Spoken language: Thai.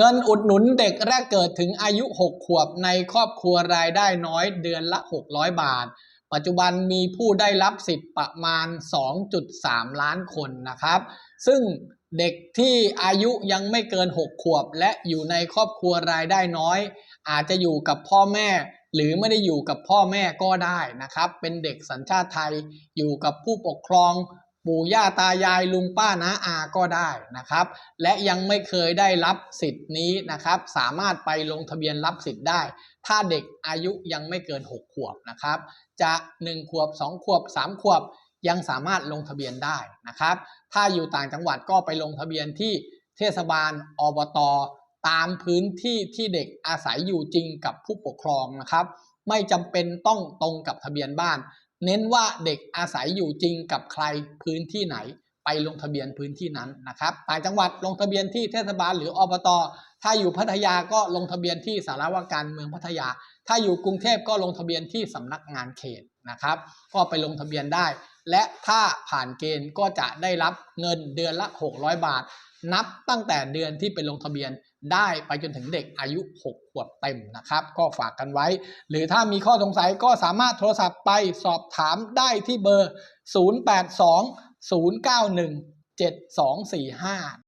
เงินอุดหนุนเด็กแรกเกิดถึงอายุ 6 ขวบในครอบครัวรายได้น้อยเดือนละ 600 บาท ปัจจุบันมีผู้ได้รับสิทธิ์ประมาณ 2.3 ล้านคนนะครับ ซึ่งเด็กที่อายุยังไม่เกิน 6 ขวบ และอยู่ในครอบครัวรายได้น้อย อาจจะอยู่กับพ่อแม่ หรือไม่ได้อยู่กับพ่อแม่ก็ได้นะครับ เป็นเด็กสัญชาติไทยอยู่กับผู้ปกครอง ปู่ย่าตายายลุงป้าน้าอาก็ได้นะครับ และยังไม่เคยได้รับสิทธิ์นี้นะครับ สามารถไปลงทะเบียนรับสิทธิ์ได้ ถ้าเด็กอายุยังไม่เกิน 6 ขวบนะครับ จะ 1 ขวบ 2 ขวบ 3 ขวบยังสามารถลงทะเบียนได้นะครับ ถ้าอยู่ต่างจังหวัดก็ไปลงทะเบียนที่เทศบาลอบตตามพื้นที่ที่เด็กอาศัยอยู่จริงกับผู้ปกครองนะครับ ไม่จำเป็นต้องตรงกับทะเบียนบ้าน เน้นว่าเด็กอาศัยอยู่จริงกับใครพื้นที่ไหน ไปลงทะเบียนพื้นที่นั้นนะครับต่างจังหวัดลงทะเบียนที่เทศบาลหรืออบตถ้าอยู่พัทยาก็ลงทะเบียนที่สารวาการเมืองพัทยา ถ้าอยู่กรุงเทพก็ลงทะเบียนที่สำนักงานเขตนะครับ ก็ไปลงทะเบียนได้ และถ้าผ่านเกณฑ์ก็จะได้รับเงินเดือนละ 600 บาท นับตั้งแต่เดือนที่ไปลงทะเบียนได้ไปจนถึงเด็กอายุ 6 ขวบเต็มนะครับ ก็ฝากกันไว้ หรือถ้ามีข้อสงสัยก็สามารถโทรศัพท์ไปสอบถามได้ที่เบอร์ 082 091 7245